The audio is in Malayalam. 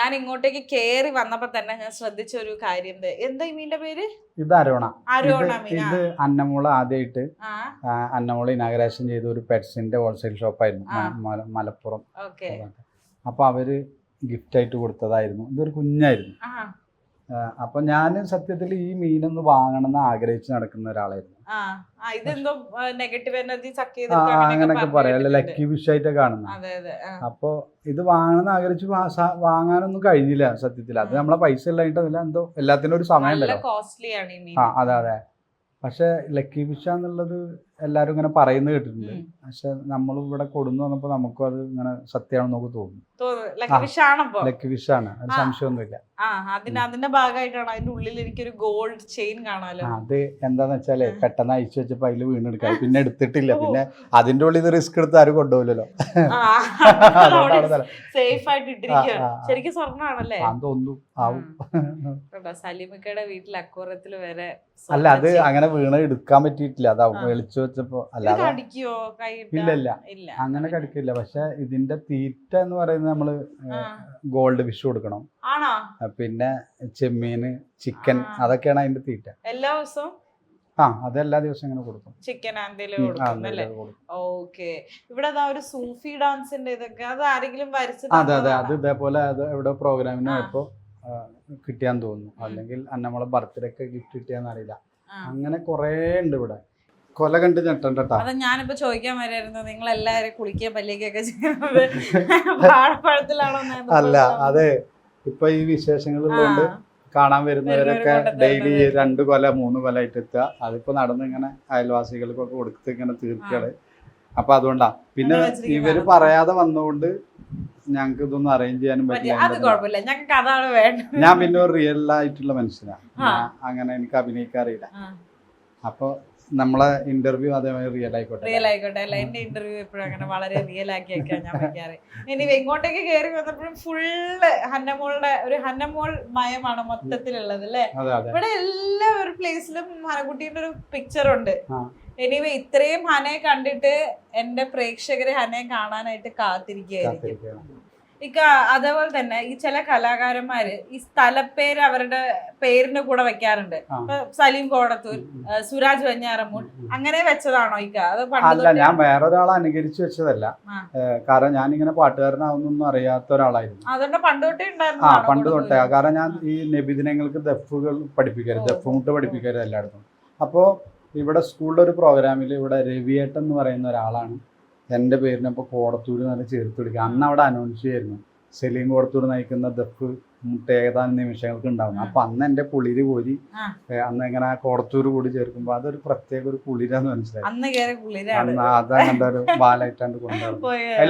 ഞാൻ ഇങ്ങോട്ടേക്ക് കേറി വന്നപ്പോ തന്നെ ഞാൻ ശ്രദ്ധിച്ച ഒരു കാര്യം എന്താ ഈ മീന്റെ പേര്? ഇത് അരോണ. അരോണ ഇത് മീൻ ഇത് അന്നമോൾ ആദ്യമായിട്ട് അന്നമോൾ ഇനാഗ്രേഷൻ ചെയ്ത ഒരു പെറ്റ്സിന്റെ ഹോൾസെയിൽ ഷോപ്പായിരുന്നു. മലപ്പുറം ഓക്കെ. അപ്പൊ അവർ ഗിഫ്റ്റ് ആയിട്ട് കൊടുത്തതായിരുന്നു. ഇതൊരു കുഞ്ഞായിരുന്നു. അപ്പൊ ഞാൻ സത്യത്തിൽ ഈ മീനൊന്ന് വാങ്ങണം എന്ന് ആഗ്രഹിച്ച് നടക്കുന്ന ഒരാളായിരുന്നു. അങ്ങനൊക്കെ പറയാം. ലക്കി ഫിഷ് ആയിട്ട് കാണുന്നത്. അപ്പൊ ഇത് വാങ്ങണമെന്ന് ആഗ്രഹിച്ച് വാങ്ങാനൊന്നും കഴിഞ്ഞില്ല സത്യത്തിൽ അത് നമ്മളെ പൈസ ഇല്ലായിട്ടല്ല എന്തോ എല്ലാത്തിനും ഒരു സമയം ഉണ്ടല്ലോ. അതെ അതെ. പക്ഷെ ലക്കി ഫിഷ് എന്നുള്ളത് എല്ലാരും ഇങ്ങനെ പറയുന്നത് കേട്ടിട്ടുണ്ട്. പക്ഷെ നമ്മൾ ഇവിടെ കൊടുന്നു വന്നപ്പോ നമുക്കും അത് ഇങ്ങനെ സത്യമാണെന്ന് നമുക്ക് തോന്നുന്നു. ലക്ക് ആണ് അത്. സംശയമൊന്നുമില്ല. അതിന്റെ ഭാഗമായിട്ടാണ് അതിന്റെ ഉള്ളിൽ എനിക്കൊരു ഗോൾഡ് ചെയിൻ കാണാലോ. അത് എന്താന്ന് വെച്ചാൽ പെട്ടെന്ന് അയച്ചു വെച്ചപ്പോ അതിൽ വീണെടുക്കാം. പിന്നെ എടുത്തിട്ടില്ല. പിന്നെ അതിന്റെ ഉള്ളിൽ റിസ്ക് എടുത്ത് ആരും കൊണ്ടുപോകില്ലല്ലോ. സേഫ് ആയിട്ട് ഇട്ടിരിക്കുകയാണ്. ശരിക്കും സ്വർണാണല്ലേ? ആ തോന്നുന്നു. ആവും. സലീമിക്കയുടെ വീട്ടിൽ അക്കൂറത്തിൽ വരെ അല്ല അത് അങ്ങനെ വീണ എടുക്കാൻ പറ്റിയിട്ടില്ല. അതാവും. വെളിച്ചു വെച്ചപ്പോ ഇല്ലല്ല. അങ്ങനെ കടിക്കില്ല. പക്ഷെ ഇതിന്റെ തീറ്റ എന്ന് പറയുന്നത് നമ്മൾ. ഗോൾഡ് ഫിഷ് കൊടുക്കണം. പിന്നെ ചെമ്മീന് ചിക്കൻ. അതൊക്കെയാണ് അതിന്റെ തീറ്റ. എല്ലാ ദിവസവും? ആ അത് എല്ലാ ദിവസവും ഇങ്ങനെ കൊടുക്കും. ചിക്കൻ. ഓക്കെ. ഇവിടെ ഒരു സൂഫി ഡാൻസിന്റെ ഇതൊക്കെ. അത് ആരെങ്കിലും അതെ അതെ. അത്? ഇതേപോലെ അത് എവിടെ പ്രോഗ്രാമിന് പോയപ്പോ കിട്ടിയാന്ന് തോന്നുന്നു. അല്ലെങ്കിൽ അന്നമ്മളെ ബർത്ത്ഡേ ഒക്കെ ഗിഫ്റ്റ് കിട്ടിയാന്ന് അറിയില്ല. അങ്ങനെ കൊറേ ഉണ്ട് ഇവിടെ. കൊല കണ്ട് ഞെട്ടണ്ടട്ടാ. അത് ഞാനിപ്പോ ചോദിക്കാൻ വരായിരുന്നു നിങ്ങൾ എല്ലാവരും കുളിക്കുക പല്ലിക്കൊക്കെ ചെയ്യുന്നത് വാഴപ്പഴത്തിലാണോ അല്ല അതെ. ഇപ്പൊ ഈ വിശേഷങ്ങൾ ഉള്ളതുകൊണ്ട് കാണാൻ വരുന്നവരൊക്കെ ഡെയിലി രണ്ട് കൊല മൂന്ന് കൊല ആയിട്ട് എത്തുക. അതിപ്പോ നടന്ന് ഇങ്ങനെ അയൽവാസികൾക്കൊക്കെ കൊടുത്ത് ഇങ്ങനെ തീർക്കുകയാണ്. അപ്പൊ അതുകൊണ്ടാ. പിന്നെ ഇവർ പറയാതെ വന്നുകൊണ്ട് ഞങ്ങൾക്ക് ഇതൊന്നും അറേഞ്ച് ചെയ്യാനും പറ്റില്ല. ഞാൻ പിന്നെ ഒരു റിയൽ ആയിട്ടുള്ള മനുഷ്യനാ. അങ്ങനെ എനിക്ക് അഭിനയിക്കാൻ അറിയില്ല ആ. അപ്പൊ നമ്മളെ ഇന്റർവ്യൂ അതേമാതിരി റിയൽ ആയിക്കോട്ടെ റിയൽ ആയിക്കോട്ടെ അല്ല എന്റെ ഇന്റർവ്യൂ എപ്പോഴും അങ്ങനെ വളരെ റിയൽ ആക്കിയൊക്കെയാണ് ഞാൻ വയ്ക്കാറ് ഇനി ഇങ്ങോട്ടേക്ക് കയറി വന്നപ്പോഴും ഫുള്ള് ഹന്നമോളുടെ ഒരു ഹന്നമോൾ മയമാണ് മൊത്തത്തിലുള്ളത് അല്ലേ ഇവിടെ എല്ലാ ഒരു പ്ലേസിലും ഹനക്കുട്ടീന്റെ ഒരു പിക്ചർ ഉണ്ട്. എനിവേ ഇത്രയും ഹനയെ കണ്ടിട്ട് എന്റെ പ്രേക്ഷകരെ ഹനയെ കാണാനായിട്ട് കാത്തിരിക്കുകയായിരിക്കും. ഇക്ക അതേപോലെ തന്നെ ഈ ചില കലാകാരന്മാര് ഈ സ്ഥലപ്പേര് അവരുടെ പേരിന്റെ കൂടെ വെക്കാറുണ്ട്. സലീം കോടത്തൂർ സുരാജ് വെഞ്ഞാറമ്മൂൺ. അങ്ങനെ വെച്ചതാണോ ഇക്ക? അത് അല്ല ഞാൻ വേറൊരാളെ അനുകരിച്ച് വെച്ചതല്ല. കാരണം ഞാൻ ഇങ്ങനെ പാട്ടുകാരനാവുന്നൊന്നും അറിയാത്ത ഒരാളായിരുന്നു അതുകൊണ്ട് പണ്ട് തൊട്ടേ ആ പണ്ട് തൊട്ടേ. കാരണം ഞാൻ ഈ നബിദിനങ്ങൾക്ക് ദഫുകൾ പഠിപ്പിക്കരുത്. ദഫ് മുട്ട് പഠിപ്പിക്കരുത് എല്ലായിടത്തും. അപ്പോൾ ഇവിടെ സ്കൂളിലെ ഒരു പ്രോഗ്രാമിൽ ഇവിടെ രവിയേട്ടൻ എന്ന് പറയുന്ന ഒരാളാണ്. എന്റെ പേരിനപ്പോൾ കോടത്തൂർ എന്ന് പറഞ്ഞ് ചേർത്ത് വിളിക്കുക. അന്ന് അവിടെ അനൗൺസ് ചെയ്യായിരുന്നു. സെലീം കോടത്തൂർ നയിക്കുന്ന ദഫ് മുട്ട് ഏതാനും നിമിഷങ്ങൾക്ക് ഉണ്ടാവും. അപ്പൊ അന്ന് എന്റെ പുളിര് കോരി അന്ന് ഇങ്ങനെ കോടത്തൂർ കൂടി ചേർക്കുമ്പോൾ അതൊരു പ്രത്യേക ഒരു പുളിരാന്ന് മനസ്സിലായി. അതങ്ങനത്തെ ഒരു ബാലായിട്ടാണ്ട് കൊണ്ടുപോകും അല്ല